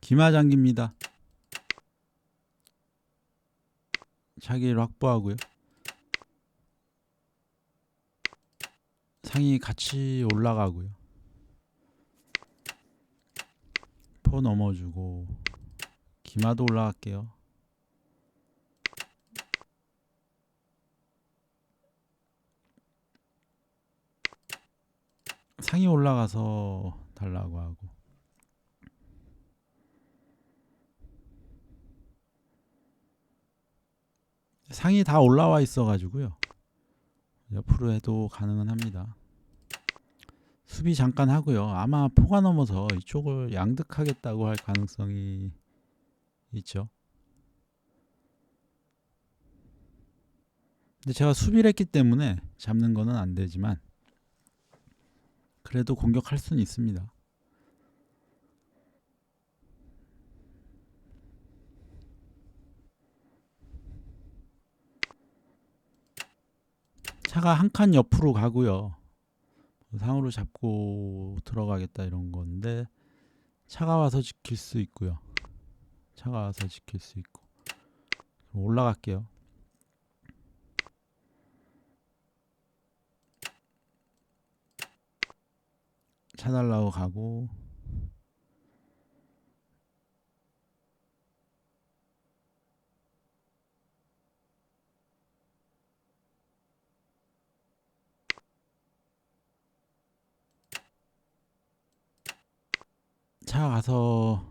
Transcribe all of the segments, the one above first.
기마장기입니다. 자기를 확보하고요. 상이 같이 올라가고요. 포 넘어주고 기마도 올라갈게요. 상이 올라가서 달라고 하고 상이 다 올라와 있어 가지고요. 옆으로 해도 가능은 합니다. 수비 잠깐 하고요. 아마 포가 넘어서 이쪽을 양득하겠다고 할 가능성이 있죠. 근데 제가 수비를 했기 때문에 잡는 거는 안 되지만 그래도 공격할 수는 있습니다. 차가 한 칸 옆으로 가고요. 상으로 잡고 들어가겠다 이런 건데 차가 와서 지킬 수 있고요. 차가 와서 지킬 수 있고 올라갈게요. 차 달라고 가고 차 가서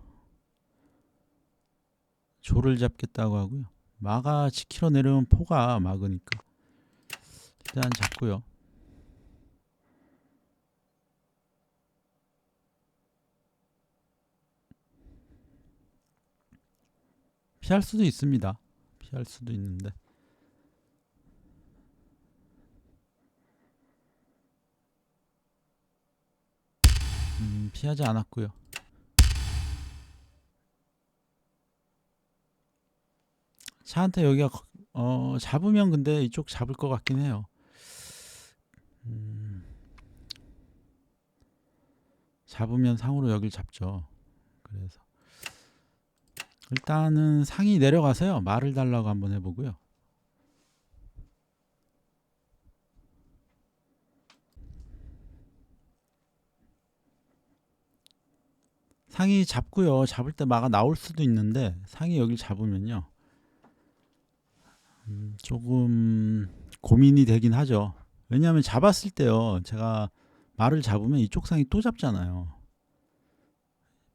조를 잡겠다고 하고요. 마가 지키러 내려오면 포가 막으니까 일단 잡고요. 피할 수도 있습니다. 피할 수도 있는데 음, 피하지 않았고요. 차한테 여기가 거- 어, 잡으면 근데 이쪽 잡을 것 같긴 해요. 음, 잡으면 상으로 여길 잡죠. 그래서 일단은 상이 내려가서요. 말을 달라고 한번 해보고요. 상이 잡고요. 잡을 때 마가 나올 수도 있는데 상이 여길 잡으면요. 음, 조금 고민이 되긴 하죠. 왜냐하면 잡았을 때요. 제가 말을 잡으면 이쪽 상이 또 잡잖아요.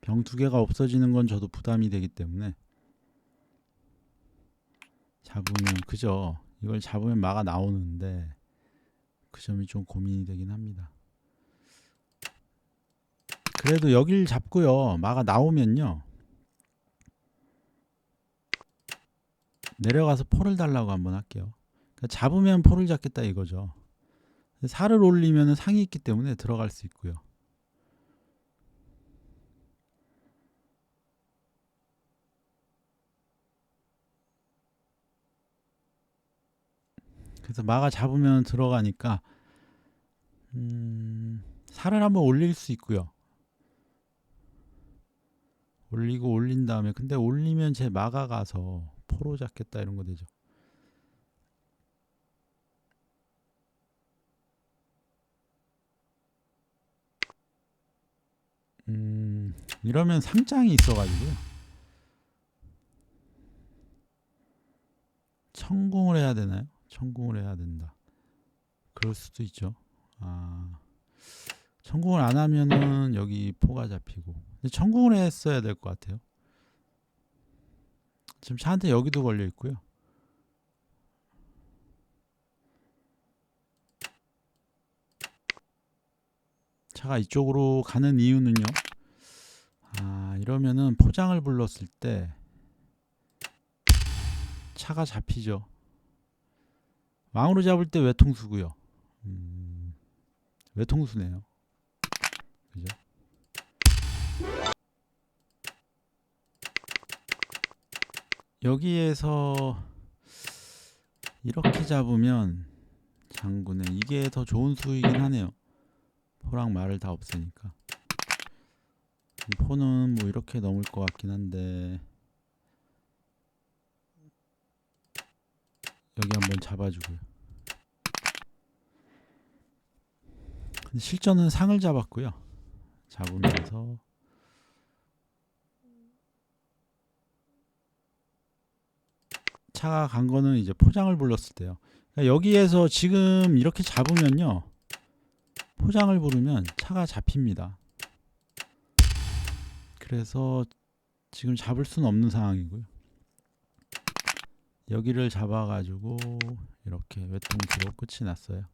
병 두 개가 없어지는 건 저도 부담이 되기 때문에 잡으면 그죠. 이걸 잡으면 마가 나오는데 그 점이 좀 고민이 되긴 합니다. 그래도 여길 잡고요. 마가 나오면요. 내려가서 포를 달라고 한번 할게요. 그러니까 잡으면 포를 잡겠다 이거죠. 살을 올리면 상이 있기 때문에 들어갈 수 있고요. 그래서 마가 잡으면 들어가니까 음, 살을 한번 올릴 수 있고요. 올리고 올린 다음에 근데 올리면 제 마가 가서 포로 잡겠다 이런 거 되죠. 음, 이러면 상장이 있어가지고요. 천공을 해야 되나요? 천공을 해야 된다. 그럴 수도 있죠. 아, 천공을 안 하면은 여기 포가 잡히고. 근데 천공을 했어야 될 것 같아요. 지금 차한테 여기도 걸려 있고요. 차가 이쪽으로 가는 이유는요. 아, 이러면은 포장을 불렀을 때 차가 잡히죠. 왕으로 잡을 때 외통수고요. 음, 외통수네요. 그죠? 여기에서 이렇게 잡으면 장군에 이게 더 좋은 수이긴 하네요. 포랑 말을 다 없으니까. 포는 뭐 이렇게 넘을 것 같긴 한데 여기 한번 잡아주고요. 근데 실전은 상을 잡았고요. 잡으면서 차가 간 거는 이제 포장을 불렀을 때요. 그러니까 여기에서 지금 이렇게 잡으면요. 포장을 부르면 차가 잡힙니다. 그래서 지금 잡을 수는 없는 상황이고요. 여기를 잡아가지고 이렇게 외통수로 끝이 났어요.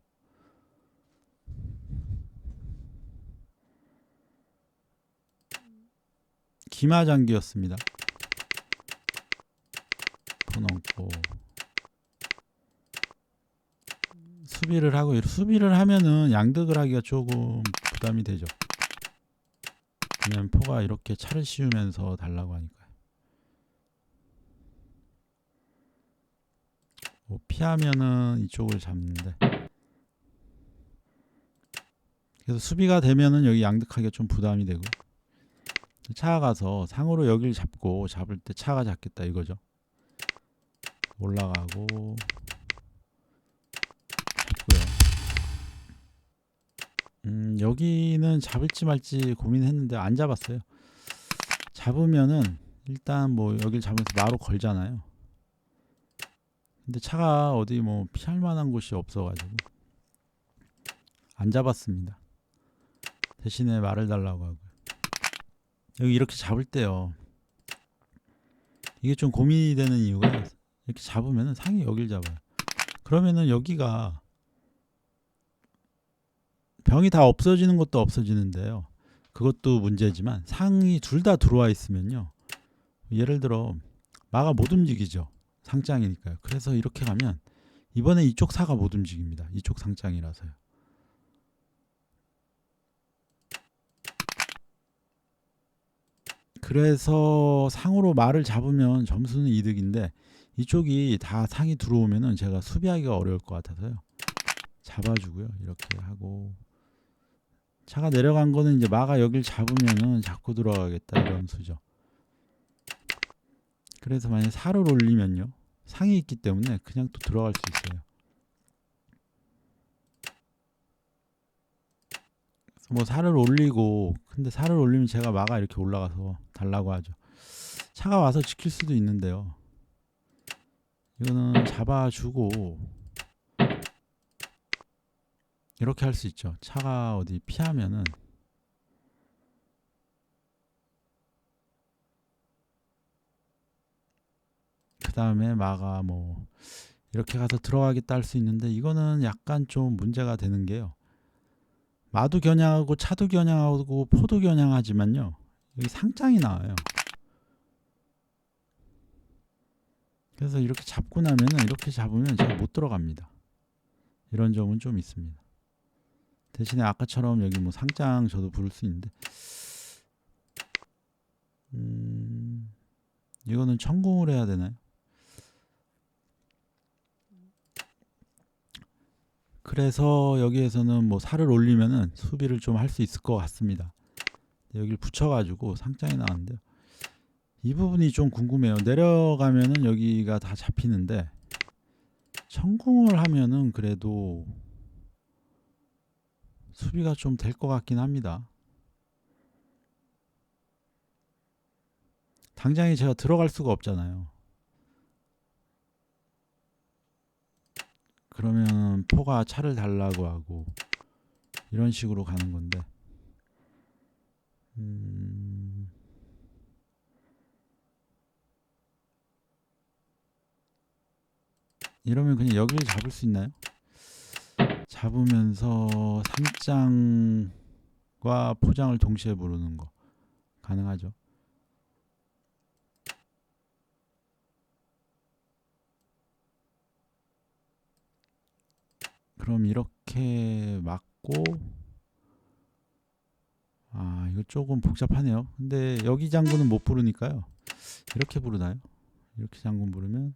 기마장기였습니다. 돈 얹고 수비를 하고 수비를 하면은 양득을 하기가 조금 부담이 되죠. 그냥 포가 이렇게 차를 씌우면서 달라고 하니까. 뭐 피하면은 이쪽을 잡는데. 그래서 수비가 되면은 여기 양득하기가 좀 부담이 되고. 차가 가서 상으로 여기를 잡고 잡을 때 차가 잡겠다 이거죠. 올라가고 잡고요. 음, 여기는 잡을지 말지 고민했는데 안 잡았어요. 잡으면은 일단 뭐 여길 잡으면서 마로 걸잖아요. 근데 차가 어디 뭐 피할 만한 곳이 없어가지고 안 잡았습니다. 대신에 말을 달라고 하고요. 여기 이렇게 잡을 때요. 이게 좀 고민이 되는 이유가 이렇게 잡으면은 상이 여길 잡아요. 그러면은 여기가 병이 다 없어지는 것도 없어지는데요. 그것도 문제지만 상이 둘 다 들어와 있으면요. 예를 들어 마가 못 움직이죠. 상장이니까요. 그래서 이렇게 가면 이번에 이쪽 사가 못 움직입니다. 이쪽 상장이라서요. 그래서 상으로 말을 잡으면 점수는 이득인데 이쪽이 다 상이 들어오면은 제가 수비하기가 어려울 것 같아서요. 잡아주고요. 이렇게 하고 차가 내려간 거는 이제 마가 여길 잡으면은 자꾸 들어가겠다 이런 수죠. 그래서 만약 살을 올리면요. 상이 있기 때문에 그냥 또 들어갈 수 있어요. 뭐 살을 올리고 근데 살을 올리면 제가 마가 이렇게 올라가서 달라고 하죠. 차가 와서 지킬 수도 있는데요. 이거는 잡아주고 이렇게 할 수 있죠. 차가 어디 피하면은 그 다음에 마가 뭐 이렇게 가서 들어가겠다 할 수 있는데 이거는 약간 좀 문제가 되는 게요. 마도 겨냥하고 차도 겨냥하고 포도 겨냥하지만요. 여기 상장이 나와요. 그래서 이렇게 잡고 나면은 이렇게 잡으면 제가 못 들어갑니다. 이런 점은 좀 있습니다. 대신에 아까처럼 여기 뭐 상장 저도 부를 수 있는데 음, 이거는 천공을 해야 되나요? 그래서 여기에서는 뭐 살을 올리면은 수비를 좀 할 수 있을 것 같습니다. 여기를 붙여가지고 상장이 나왔는데요. 이 부분이 좀 궁금해요. 내려가면은 여기가 다 잡히는데 천궁을 하면은 그래도 수비가 좀 될 것 같긴 합니다. 당장에 제가 들어갈 수가 없잖아요. 그러면 포가 차를 달라고 하고 이런 식으로 가는 건데 음 이러면 그냥 여기를 잡을 수 있나요? 잡으면서 상장과 포장을 동시에 부르는 거 가능하죠. 그럼 이렇게 맞고 아 이거 조금 복잡하네요. 근데 여기 장군은 못 부르니까요. 이렇게 부르나요? 이렇게 장군 부르면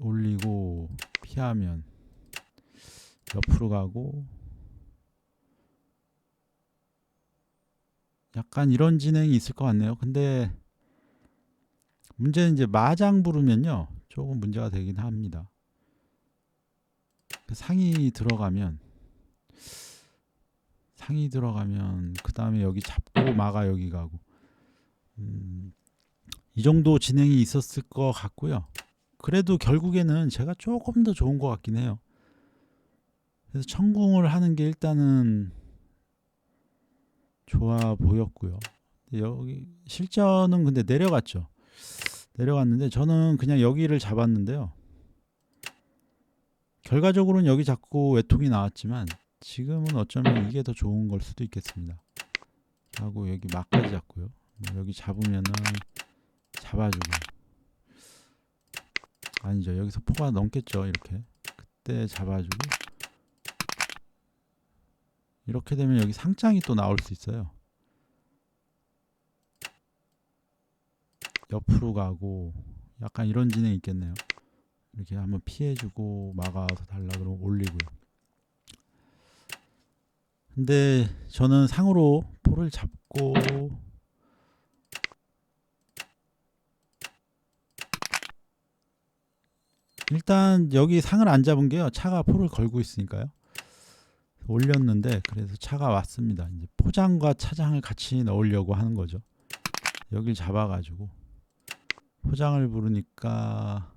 올리고 피하면 옆으로 가고 약간 이런 진행이 있을 것 같네요. 근데 문제는 이제 마장 부르면요. 조금 문제가 되긴 합니다. 그 상이 들어가면 상이 들어가면 그 다음에 여기 잡고 마가 여기 가고 음, 이 정도 진행이 있었을 것 같고요. 그래도 결국에는 제가 조금 더 좋은 것 같긴 해요. 그래서 천궁을 하는 게 일단은 좋아 보였고요. 여기 실전은 근데 내려갔죠. 내려갔는데 저는 그냥 여기를 잡았는데요. 결과적으로는 여기 자꾸 외통이 나왔지만 지금은 어쩌면 이게 더 좋은 걸 수도 있겠습니다. 하고 여기 막까지 잡고요. 뭐 여기 잡으면은 잡아주고 아니죠. 여기서 포가 넘겠죠. 이렇게 그때 잡아주고 이렇게 되면 여기 상장이 또 나올 수 있어요. 옆으로 가고 약간 이런 진행이 있겠네요. 이렇게 한번 피해주고 막아서 달라 그러면 올리고요. 근데 저는 상으로 포를 잡고 일단 여기 상을 안 잡은 게요. 차가 포를 걸고 있으니까요. 올렸는데 그래서 차가 왔습니다. 이제 포장과 차장을 같이 넣으려고 하는 거죠. 여길 잡아가지고 포장을 부르니까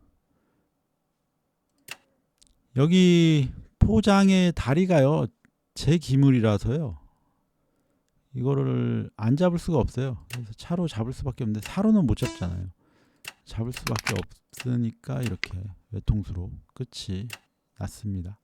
여기 포장의 다리가요 제 기물이라서요 이거를 안 잡을 수가 없어요 그래서 차로 잡을 수밖에 없는데 사로는 못 잡잖아요 잡을 수밖에 없으니까 이렇게 외통수로 끝이 났습니다